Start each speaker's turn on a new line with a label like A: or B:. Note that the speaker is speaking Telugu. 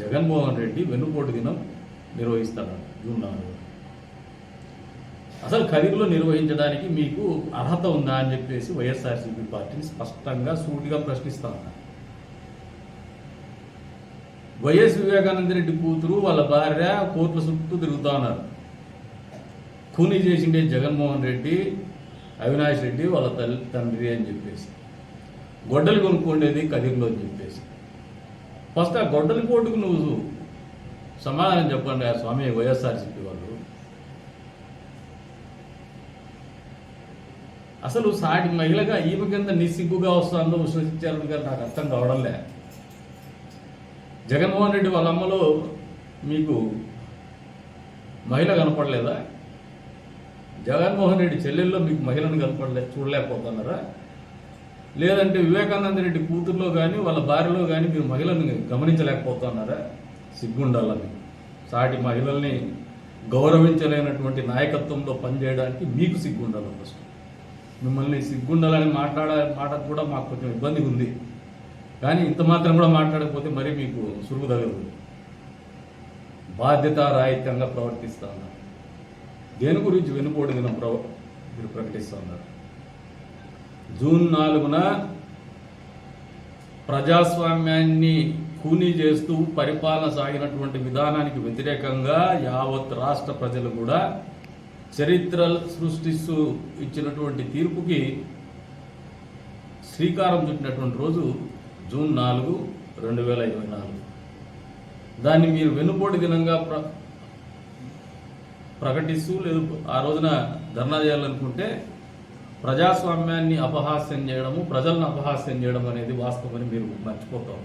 A: జగన్మోహన్ రెడ్డి వెన్నుపోటు దినం నిర్వహిస్తాడు జూన్ నాలుగు. అసలు ఖరీదులో నిర్వహించడానికి మీకు అర్హత ఉందా అని చెప్పేసి వైఎస్ఆర్సీపీ పార్టీని స్పష్టంగా సూటిగా ప్రశ్నిస్తా ఉన్నారు వైఎస్ వివేకానంద రెడ్డి కూతురు వాళ్ళ భార్య కోర్టుల చుట్టూ తిరుగుతా ఉన్నారు. ఖూనీ చేసిండే జగన్మోహన్ రెడ్డి అవినాష్ రెడ్డి వాళ్ళ తల్లి తండ్రి అని చెప్పేసి. గొడ్డలు కొనుక్కుండేది కదిర్లో అని చెప్పేసి. ఫస్ట్ ఆ గొడ్డలి కోటుకు నువ్వు సమాధానం చెప్పండి ఆ స్వామి వైఎస్ఆర్సీపీ వాళ్ళు. అసలు సాటి మహిళగా ఈమె కింద నిస్సిగ్గుగా వస్తుందో విశ్వసించారని గారు నాకు అర్థం కావడం లే. జగన్మోహన్ రెడ్డి వాళ్ళ అమ్మలో మీకు మహిళ కనపడలేదా? జగన్మోహన్ రెడ్డి చెల్లెల్లో మీకు మహిళను కనపడలే చూడలేకపోతున్నారా? లేదంటే వివేకానంద రెడ్డి కూతుర్లో కానీ వాళ్ళ భార్యలో కానీ మీరు మహిళలను గమనించలేకపోతున్నారా? సిగ్గుండాలని. సాటి మహిళల్ని గౌరవించలేనటువంటి నాయకత్వంలో పనిచేయడానికి మీకు సిగ్గుండాలి ఫస్ట్ మిమ్మల్ని సిగ్గుండాలని మాట్లాడే మాట కూడా మాకు కొంచెం ఇబ్బంది ఉంది. కానీ ఇంత మాత్రం కూడా మాట్లాడకపోతే మరీ మీకు సురుగు తగదు. బాధ్యతారాహిత్యంగా ప్రవర్తిస్తా ఉన్నారు. దేని గురించి వెనుకోడి దినం ప్రవ మీరు ప్రకటిస్తూ ఉన్నారు? జూన్ నాలుగున ప్రజాస్వామ్యాన్ని కూనీ చేస్తూ పరిపాలన సాగినటువంటి విధానానికి వ్యతిరేకంగా యావత్ రాష్ట్ర ప్రజలు కూడా చరిత్ర సృష్టిస్తూ ఇచ్చినటువంటి తీర్పుకి శ్రీకారం చుట్టినటువంటి రోజు జూన్ నాలుగు రెండు వేల ఇరవై నాలుగు. దాన్ని మీరు వెనుపోటి దినంగా ప్ర ప్రకటిస్తూ లేదు ఆ రోజున ధర్నా చేయాలనుకుంటే ప్రజాస్వామ్యాన్ని అపహాస్యం చేయడము ప్రజలను అపహాస్యం చేయడం అనేది వాస్తవమని మీరు మర్చిపోతాం